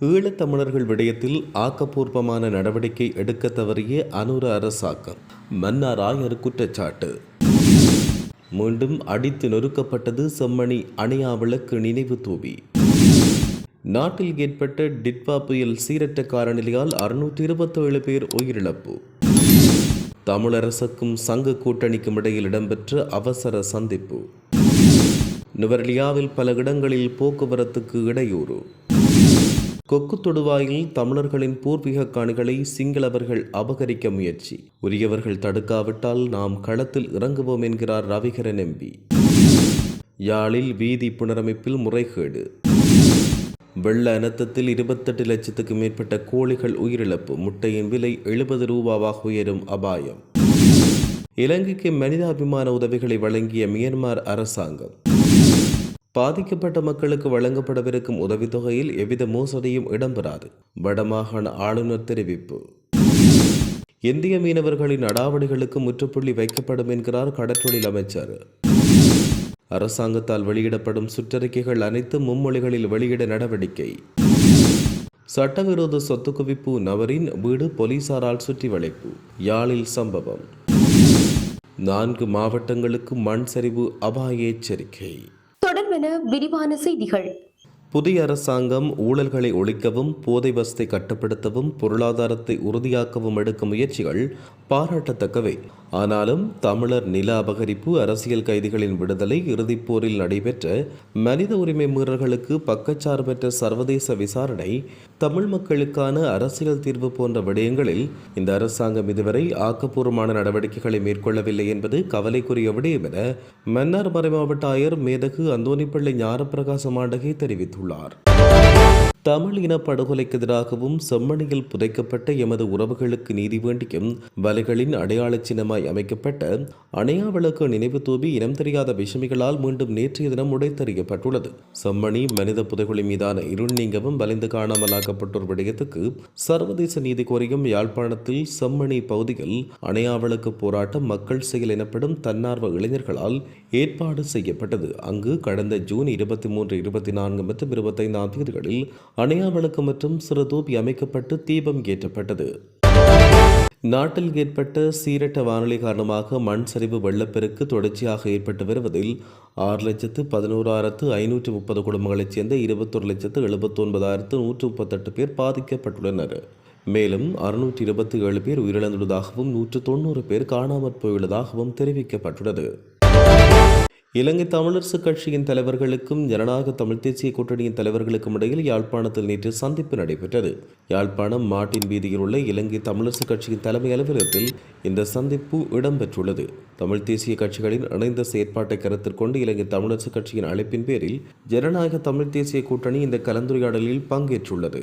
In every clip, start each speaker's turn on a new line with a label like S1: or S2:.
S1: ஈழத்தமிழர்கள் விடயத்தில் ஆக்கப்பூர்வமான நடவடிக்கை எடுக்க தவறிய அனுர அரசாங்கம். மன்னார் ஆயர் குற்றச்சாட்டு. மீண்டும் அடித்து நொறுக்கப்பட்டது செம்மணி அணையா விளக்கு நினைவு தூவி. நாட்டில் ஏற்பட்ட டிட்வா புயல் சீரற்ற காரணியால் அறுநூற்றி இருபத்தேழு பேர் உயிரிழப்பு. தமிழரசுக்கும் சங்க கூட்டணிக்கும் இடையில் இடம்பெற்ற அவசர சந்திப்பு. நுவர்லியாவில் பல இடங்களில் போக்குவரத்துக்கு இடையூறு. கொக்கு தொடுவாயில் தமிழர்களின் பூர்வீக காணிகளை சிங்களவர்கள் அபகரிக்க முயற்சி. உரியவர்கள் தடுக்காவிட்டால் நாம் களத்தில் இறங்குவோம் என்கிறார் ரவிகரன் எம்பி. யாழில் வீதி புனரமைப்பில் முறைகேடு. வெள்ள அனர்த்தத்தில் இருபத்தெட்டு லட்சத்துக்கு மேற்பட்ட கோழிகள் உயிரிழப்பு. முட்டையின் விலை எழுபது ரூபாவாக உயரும் அபாயம். இலங்கைக்கு மனிதாபிமான உதவிகளை வழங்கிய மியன்மார் அரசாங்கம். பாதிக்கப்பட்ட மக்களுக்கு வழங்கப்படவிருக்கும் உதவித்தொகையில் எவ்வித மோசடியும் இடம்பெறாது. வடமாகாண ஆளுநர் தெரிவிப்பு. இந்திய மீனவர்களின் அடாவடிகளுக்கு முற்றுப்புள்ளி வைக்கப்படும் என்கிறார் கடற்றொழில் அமைச்சர். அரசாங்கத்தால் வெளியிடப்படும் சுற்றறிக்கைகள் அனைத்தும் மும்மொழிகளில் வெளியிட நடவடிக்கை. சட்டவிரோத சொத்து குவிப்பு நபரின் வீடு போலீசாரால் சுற்றி வளைப்பு யாழில் சம்பவம். நான்கு மாவட்டங்களுக்கு மண் சரிவு அபாய எச்சரிக்கை.
S2: தொடர்பென விரிவான செய்திகள்.
S1: புதிய அரசாங்கம் ஊழல்களை ஒழிக்கவும் போதை வசத்தை கட்டுப்படுத்தவும் பொருளாதாரத்தை உறுதியாக்கவும் எடுக்கும் முயற்சிகள் பாராட்டத்தக்கவை. ஆனாலும் தமிழர் நில அபகரிப்பு அரசியல் கைதிகளின் விடுதலை இறுதிப் போரில் நடைபெற்ற மனித உரிமை மீறல்களுக்கு பக்கச்சார்பற்ற சர்வதேச விசாரணை தமிழ் மக்களுக்கான அரசியல் தீர்வு போன்ற விடயங்களில் இந்த அரசாங்கம் இதுவரை ஆக்கப்பூர்வமான நடவடிக்கைகளை மேற்கொள்ளவில்லை என்பது கவலைக்குரிய விடயம் என மன்னார் மறைமாவட்ட ஆயர் மேதகு அந்தோணிப்பள்ளி ஞானப்பிரகாச மாண்டகை தெரிவித்துள்ளார். தமிழ் இன படுகொலைக்கு எதிராகவும் செம்மணியில் புதைக்கப்பட்ட எமது உறவுகளுக்கு நீதி வேண்டியும் வலைகளின் அடையாள சின்னமாய் அமைக்கப்பட்ட அணையா விளக்கு நினைவு தூவி இனம் தெரியாத விஷமிகளால் மீண்டும் நேற்றைய தினம் உடைத்தறியப்பட்டுள்ளது செம்மணி மனித புதைகுழி மீதான இருள் நீங்கவும் வலிந்து காணாமலாக்கப்பட்டோர் விடயத்துக்கு சர்வதேச நீதி கோரியும் யாழ்ப்பாணத்தில் செம்மணி பகுதியில் அணையா விளக்கு போராட்டம் மக்கள் செயல் எனப்படும் தன்னார்வ இளைஞர்களால் ஏற்பாடு செய்யப்பட்டது. அங்கு கடந்த ஜூன் இருபத்தி மூன்று இருபத்தி நான்கு மற்றும் இருபத்தைந்தாம் தேதிகளில் அணையா விளக்கு மற்றும் சிறு தூபி அமைக்கப்பட்டு தீபம் ஏற்றப்பட்டது. நாட்டில் ஏற்பட்ட சீரட்ட வானிலை காரணமாக மண் சரிவு வெள்ளப்பெருக்கு தொடர்ச்சியாக ஏற்பட்டு வருவதில் ஆறு லட்சத்து பதினோராயிரத்து ஐநூற்று முப்பது குடும்பங்களைச் சேர்ந்த இருபத்தொரு லட்சத்து எழுபத்தொன்பதாயிரத்து நூற்று முப்பத்தெட்டு பேர் பாதிக்கப்பட்டுள்ளனர். மேலும் அறுநூற்றி இருபத்தி ஏழு பேர் உயிரிழந்துள்ளதாகவும் நூற்று தொண்ணூறு பேர் காணாமற் போயுள்ளதாகவும் தெரிவிக்கப்பட்டுள்ளது. இலங்கை தமிழரசுக் கட்சியின் தலைவர்களுக்கும் ஜனநாயக தமிழ் தேசிய கூட்டணியின் தலைவர்களுக்கும் இடையில் யாழ்ப்பாணத்தில் நேற்று சந்திப்பு நடைபெற்றது. யாழ்ப்பாணம் மாட்டின் வீதியில் உள்ள இலங்கை தமிழரசுக் கட்சியின் தலைமை அலுவலகத்தில் இந்த சந்திப்பு இடம்பெற்றுள்ளது. தமிழ் தேசிய கட்சிகளின் இணைந்த செயற்பாட்டை கருத்தில் கொண்டு இலங்கை தமிழரசுக் கட்சியின் அழைப்பின் பேரில் ஜனநாயக தமிழ் தேசிய கூட்டணி இந்த கலந்துரையாடலில் பங்கேற்றுள்ளது.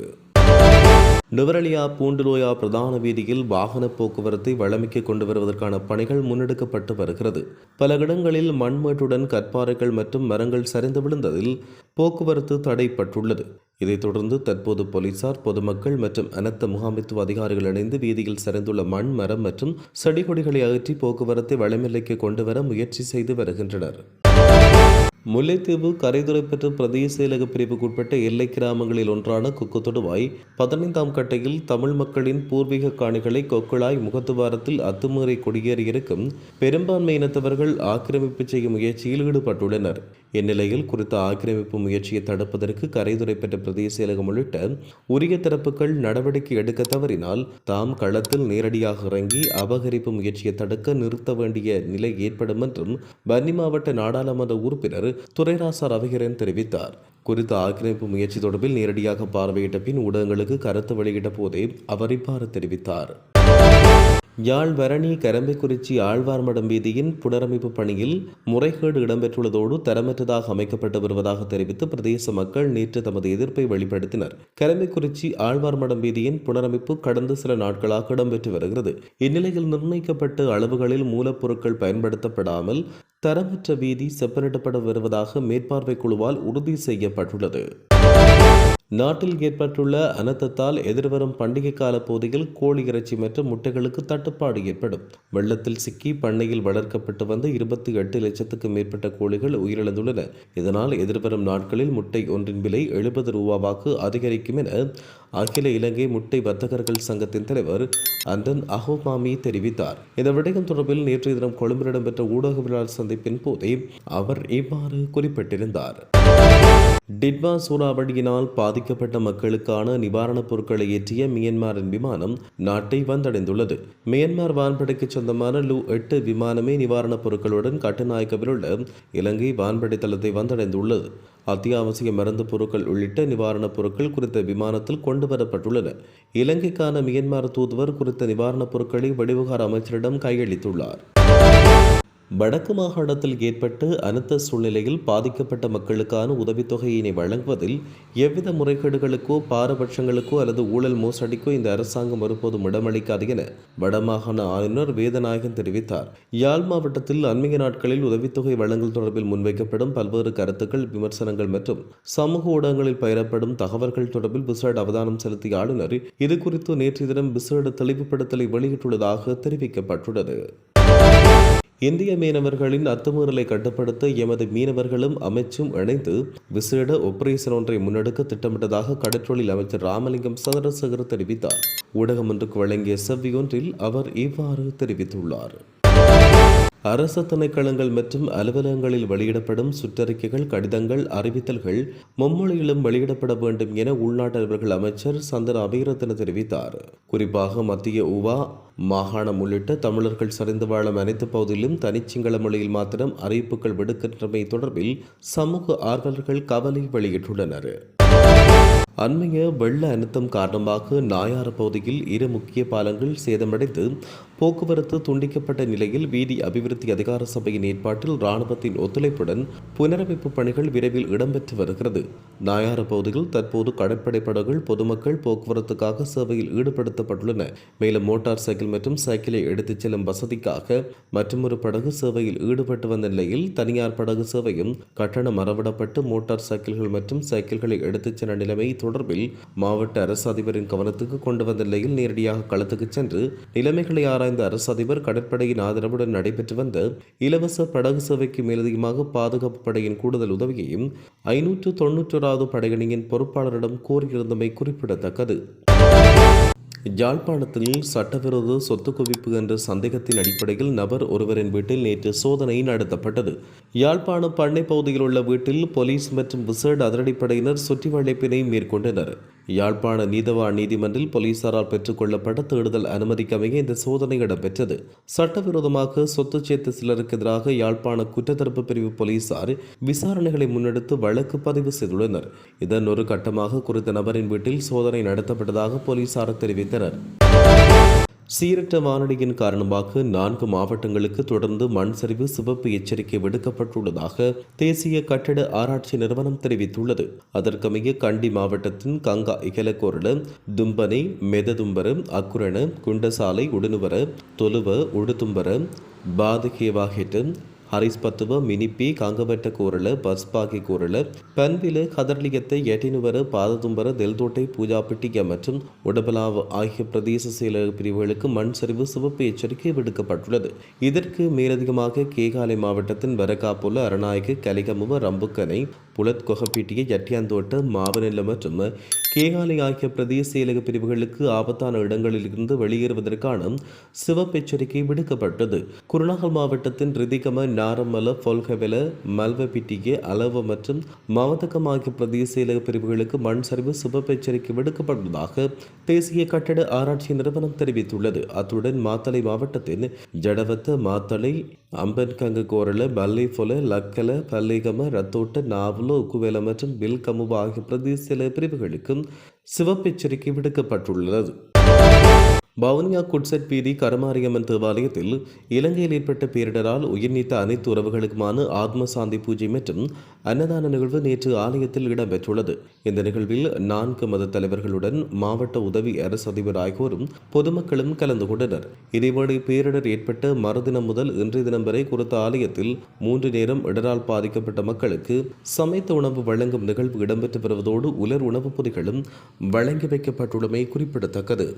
S1: நுவரலியா பூண்டுலோயா பிரதான வீதியில் வாகன போக்குவரத்தை வளமிக்க கொண்டு வருவதற்கான பணிகள் முன்னெடுக்கப்பட்டு வருகிறது. பல இடங்களில் மண்மேட்டுடன் கற்பாறைகள் மற்றும் மரங்கள் சரிந்து விழுந்ததில் போக்குவரத்து தடைப்பட்டுள்ளது. இதைத் தொடர்ந்து தற்போது போலீசார் பொதுமக்கள் மற்றும் அனர்த்த முகாமைத்துவ அதிகாரிகள் இணைந்து வீதியில் சரிந்துள்ள மண் மரம் மற்றும் செடி கொடிகளை அகற்றி போக்குவரத்தை வளமில்லைக்கு கொண்டு வர முயற்சி செய்து வருகின்றனர். முல்லைத்தீவு கரைதுறைப்பற்று பிரதேச செயலக பிரிவுக்குட்பட்ட எல்லை கிராமங்களில் ஒன்றான குக்குத்தொடுவாய் பதினைந்தாம் கட்டையில் தமிழ் மக்களின் பூர்வீக காணிகளை கொக்குழாய் முகத்துவாரத்தில் அத்துமீறி குடியேறியிருக்கும் பெரும்பான்மை இனத்தவர்கள் ஆக்கிரமிப்பு செய்யும் முயற்சியில் ஈடுபட்டுள்ளனர். இந்நிலையில் குறித்த ஆக்கிரமிப்பு முயற்சியை தடுப்பதற்கு கரைதுறைப்பற்ற பிரதேச செயலகம் உள்ளிட்ட உரிய தரப்புகள் நடவடிக்கை எடுக்க தவறினால் தாம் களத்தில் நேரடியாக இறங்கி அபகரிப்பு முயற்சியை தடுக்க நிறுத்த வேண்டிய நிலை ஏற்படும் என்றும் பன்னி மாவட்ட நாடாளுமன்ற உறுப்பினர் துரைராசா ரவிகரன் தெரிவித்தார். குறித்த ஆக்கிரமிப்பு முயற்சி தொடர்பில் நேரடியாக பார்வையிட்ட பின் ஊடகங்களுக்கு கருத்து வெளியிட்ட போதே அவர் இவ்வாறு தெரிவித்தார். யாழ் வரணி கரம்பைக்குறிச்சி ஆழ்வார்மடம் வீதியின் புனரமைப்பு பணியில் முறைகேடு இடம்பெற்றுள்ளதோடு தரமற்றதாக அமைக்கப்பட்டு வருவதாக தெரிவித்து பிரதேச மக்கள் நேற்று தமது எதிர்ப்பை வெளிப்படுத்தினர். கரம்பைக்குறிச்சி ஆழ்வார்மடம் வீதியின் புனரமைப்பு கடந்த சில நாட்களாக இடம்பெற்று வருகிறது. இந்நிலையில் நிர்ணயிக்கப்பட்ட அளவுகளில் மூலப்பொருட்கள் பயன்படுத்தப்படாமல் தரமற்ற வீதி செப்பனிடப்பட வருவதாக மேற்பார்வை குழுவால் உறுதி செய்யப்பட்டுள்ளது. நாட்டில் ஏற்பட்டுள்ள அனர்த்தத்தால் எதிர்வரும் பண்டிகை கால போதையில் கோழி இறைச்சி மற்றும் முட்டைகளுக்கு தட்டுப்பாடு ஏற்படும். வெள்ளத்தில் சிக்கி பண்ணையில் வளர்க்கப்பட்டு வந்த இருபத்தி எட்டு லட்சத்துக்கும் மேற்பட்ட கோழிகள் உயிரிழந்துள்ளன. இதனால் எதிர்வரும் நாட்களில் முட்டை ஒன்றின் விலை எழுபது ரூபாவாக அதிகரிக்கும் என அகில இலங்கை முட்டை வர்த்தகர்கள் சங்கத்தின் தலைவர் அண்டன் அஹோமாமி தெரிவித்தார். இந்த விடயம் தொடர்பில் நேற்றைய தினம் கொழும்பில் இடம்பெற்ற ஊடகவியலாளர் சந்திப்பின் போதே அவர் இவ்வாறு குறிப்பிட்டிருந்தார். டிட்வா சூறாவளியினால் பாதிக்கப்பட்ட மக்களுக்கான நிவாரணப் பொருட்களை ஏற்றிய மியன்மாரின் விமானம் நாட்டை வந்தடைந்துள்ளது. மியன்மார் வான்படைக்கு சொந்தமான லூ எட்டு விமானமே நிவாரணப் பொருட்களுடன் கட்டுநாயக்கவில் உள்ள இலங்கை வான்படை தளத்தை வந்தடைந்துள்ளது. அத்தியாவசிய மருந்து பொருட்கள் உள்ளிட்ட நிவாரணப் பொருட்கள் குறித்த விமானத்தில் கொண்டு வரப்பட்டுள்ளன. இலங்கைக்கான மியன்மார் தூதுவர் குறித்த நிவாரணப் பொருட்களை வெளிவிவகார அமைச்சரிடம் கையளித்துள்ளார். வடக்கு மாகாணத்தில் ஏற்பட்டு அனர்த்த சூழ்நிலையில் பாதிக்கப்பட்ட மக்களுக்கான உதவித்தொகையினை வழங்குவதில் எவ்வித முறைகேடுகளுக்கோ பாரபட்சங்களுக்கோ அல்லது ஊழல் மோசடிக்கோ இந்த அரசாங்கம் ஒருபோதும் இடமளிக்காது என வடமாகாண ஆளுநர் வேதநாயகன் தெரிவித்தார். யாழ் மாவட்டத்தில் அண்மைய நாட்களில் உதவித்தொகை வழங்கல் தொடர்பில் முன்வைக்கப்படும் பல்வேறு கருத்துக்கள் விமர்சனங்கள் மற்றும் சமூக ஊடகங்களில் பயிரப்படும் தகவல்கள் தொடர்பில் விசேட அவதானம் செலுத்திய ஆளுநர் இதுகுறித்து நேற்று நேற்றைய தினம் விசேட தெளிவுபடுத்தலை வெளியிட்டுள்ளதாக தெரிவிக்கப்பட்டுள்ளது. இந்திய மீனவர்களின் அத்துமீறலை கட்டுப்படுத்த எமது மீனவர்களும் அமைச்சும் இணைந்து விசேட ஒப்பரேஷன் ஒன்றை முன்னெடுக்க திட்டமிட்டதாக கடற்றொழில் அமைச்சர் ராமலிங்கம் சந்திரசேகர் தெரிவித்தார். ஊடகம் ஒன்றுக்கு வழங்கிய செவ்வியொன்றில் அவர் இவ்வாறு தெரிவித்துள்ளார். அரசு திணைக்களங்கள் மற்றும் அலுவலகங்களில் வெளியிடப்படும் சுற்றறிக்கைகள் கடிதங்கள் அறிவித்தல்கள் மும்மொழியிலும் வெளியிடப்பட வேண்டும் என உள்நாட்டவர்கள் அமைச்சர் சந்தன அபிரத்தன தெரிவித்தார். குறிப்பாக மத்திய உவா மாகாணம் உள்ளிட்ட தமிழர்கள் சரிந்து வாழும் அனைத்து பகுதியிலும் தனிச்சிங்கள மொழியில் மாத்திரம் அறிவிப்புகள் விடுக்கின்றமை தொடர்பில் சமூக ஆர்வலர்கள் கவலை வெளியிட்டுள்ளனர். அண்மைய வெள்ள அழுத்தம் காரணமாக நாயாறு பகுதியில் இரு முக்கிய பாலங்கள் சேதமடைந்து போக்குவரத்து துண்டிக்கப்பட்ட நிலையில் வீதி அபிவிருத்தி அதிகார சபையின் ஏற்பாட்டில் இராணுவத்தின் ஒத்துழைப்புடன் புனரமைப்பு பணிகள் விரைவில் இடம்பெற்று வருகிறது. நாயாறு பகுதியில் தற்போது கடற்படை படகுகள் பொதுமக்கள் போக்குவரத்துக்காக சேவையில் ஈடுபடுத்தப்பட்டுள்ளன. மேலும் மோட்டார் சைக்கிள் மற்றும் சைக்கிளை எடுத்துச் செல்லும் வசதிக்காக மற்றொரு படகு சேவையில் ஈடுபட்டு வந்த நிலையில் தனியார் படகு சேவையும் கட்டணம் மறவிடப்பட்டு மோட்டார் சைக்கிள்கள் மற்றும் சைக்கிள்களை எடுத்துச் சென்ற நிலைமை தொடர்பில் மாவட்ட அரசு அதிபரின் கவனத்துக்கு கொண்டு வந்த நிலையில் நேரடியாக களத்துக்கு சென்று நிலைமைகளை ஆராய்ந்த அரசு அதிபர் கடற்படையின் ஆதரவுடன் நடைபெற்று வந்த இலவச படகு சேவைக்கு மேலதிகமாக பாதுகாப்பு படையின் கூடுதல் உதவியையும் ஐநூற்று தொன்னூற்றோராவது படையணியின் பொறுப்பாளரிடம் கோரியிருந்தமை குறிப்பிடத்தக்கது. யாழ்ப்பாணத்தில் சட்டவிரோத சொத்து குவிப்பு என்ற சந்தேகத்தின் அடிப்படையில் நபர் ஒருவரின் வீட்டில் நேற்று சோதனை நடத்தப்பட்டது. யாழ்ப்பாணம் பண்ணை பகுதியில் உள்ள வீட்டில் போலீஸ் மற்றும் விசேட அதிரடிப்படையினர் சுற்றி வளைப்பினை மேற்கொண்டனர். யாழ்ப்பாண நீதவா நீதிமன்றில் போலீசாரால் பெற்றுக்கொள்ளப்பட்ட தேடுதல் அனுமதிக்கமைய இந்த சோதனை இடம்பெற்றது. சட்டவிரோதமாக சொத்து சேர்த்த சிலருக்கு எதிராக யாழ்ப்பாண குற்றத்தடுப்பு பிரிவு போலீசார் விசாரணைகளை முன்னெடுத்து வழக்கு பதிவு செய்துள்ளனர். இதன் ஒரு கட்டமாக குறித்த நபரின் வீட்டில் சோதனை நடத்தப்பட்டதாக போலீசார் தெரிவித்தனர். சீரற்ற வானொலியின் காரணமாக நான்கு மாவட்டங்களுக்கு தொடர்ந்து மண் சரிவு சிவப்பு எச்சரிக்கை விடுக்கப்பட்டுள்ளதாக தேசிய கட்டட ஆராய்ச்சி நிறுவனம் தெரிவித்துள்ளது. அதற்கமைய கண்டி மாவட்டத்தின் கங்கா இகலக்கோரல தும்பனை மெததும்பர அக்குரண குண்டசாலை உடனுவர தொலுவ உடுதும்பர பாதகேவாஹெட்டு ஹரிஸ்பத்துவ மினிப்பி காங்கவெட்ட கூரல பஸ்பாகி கூரல பன்வில கதர்லியத்தை எட்டினுவர பாததும்பர தெல்தோட்டை பூஜாப்பட்டிக மற்றும் உடபலாவ் ஆகிய பிரதேச செயலக பிரிவுகளுக்கு மண் சரிவு சிவப்பு எச்சரிக்கை விடுக்கப்பட்டுள்ளது. இதற்கு மேலதிகமாக கேகாலை மாவட்டத்தின் வரக்காப்புல அரணாய்க்கு கலிகமுவ ரம்புக்கனை புலத் கொகப்பீட்டிய எட்டியாந்தோட்ட மாவனெல்ல மற்றும் கேகாலை ஆகிய பிரதேச செயலக பிரிவுகளுக்கு ஆபத்தான இடங்களில் இருந்து வெளியேறுவதற்கான சிவப்பு எச்சரிக்கை விடுக்கப்பட்டது. குருநாகல் மாவட்டத்தின் ரிதிகம நாரமல பொல்கவெல மல்வபிட்டிய அளவு மற்றும் மாவத்தக்கம் ஆகிய பிரதேச செயலக பிரிவுகளுக்கு மண் சரிவு சிவப்பு எச்சரிக்கை விடுக்கப்பட்டுள்ளதாக தேசிய கட்டட ஆராய்ச்சி நிறுவனம் தெரிவித்துள்ளது. அத்துடன் மாத்தளை மாவட்டத்தின் ஜடவத்த மாத்தளை அம்பன்கங்கு கோரள பல்லைஃபொல லக்கல பல்லிகம ரத்தோட்ட நாவலோ உக்குவேல மற்றும் பில்கமுவ ஆகிய பிரதேச சில பிரிவுகளுக்கும் சிவப்பு எச்சரிக்கை விடுக்கப்பட்டுள்ளது. வவுனியா குட்செட் பீதி கருமாரியம்மன் தேவாலயத்தில் இலங்கையில் ஏற்பட்ட பேரிடரால் உயிர்நீத்த அனைத்து உறவுகளுக்குமான ஆத்ம சாந்தி பூஜை மற்றும் அன்னதான நிகழ்வு நேற்று ஆலயத்தில் இடம்பெற்றுள்ளது. இந்த நிகழ்வில் நான்கு மத தலைவர்களுடன் மாவட்ட உதவி அரசு அதிபர் ஆகியோரும் பொதுமக்களும் கலந்து கொண்டனர். இதேவேளை பேரிடர் ஏற்பட்ட மறுதினம் முதல் இன்றைய தினம் வரை குறித்த ஆலயத்தில் மூன்று நேரம் இடரால் பாதிக்கப்பட்ட மக்களுக்கு சமைத்த உணவு வழங்கும் நிகழ்வு இடம்பெற்று வருவதோடு உலர் உணவுப் பொதிகளும் வழங்கி வைக்கப்பட்டுள்ளமை குறிப்பிடத்தக்கது.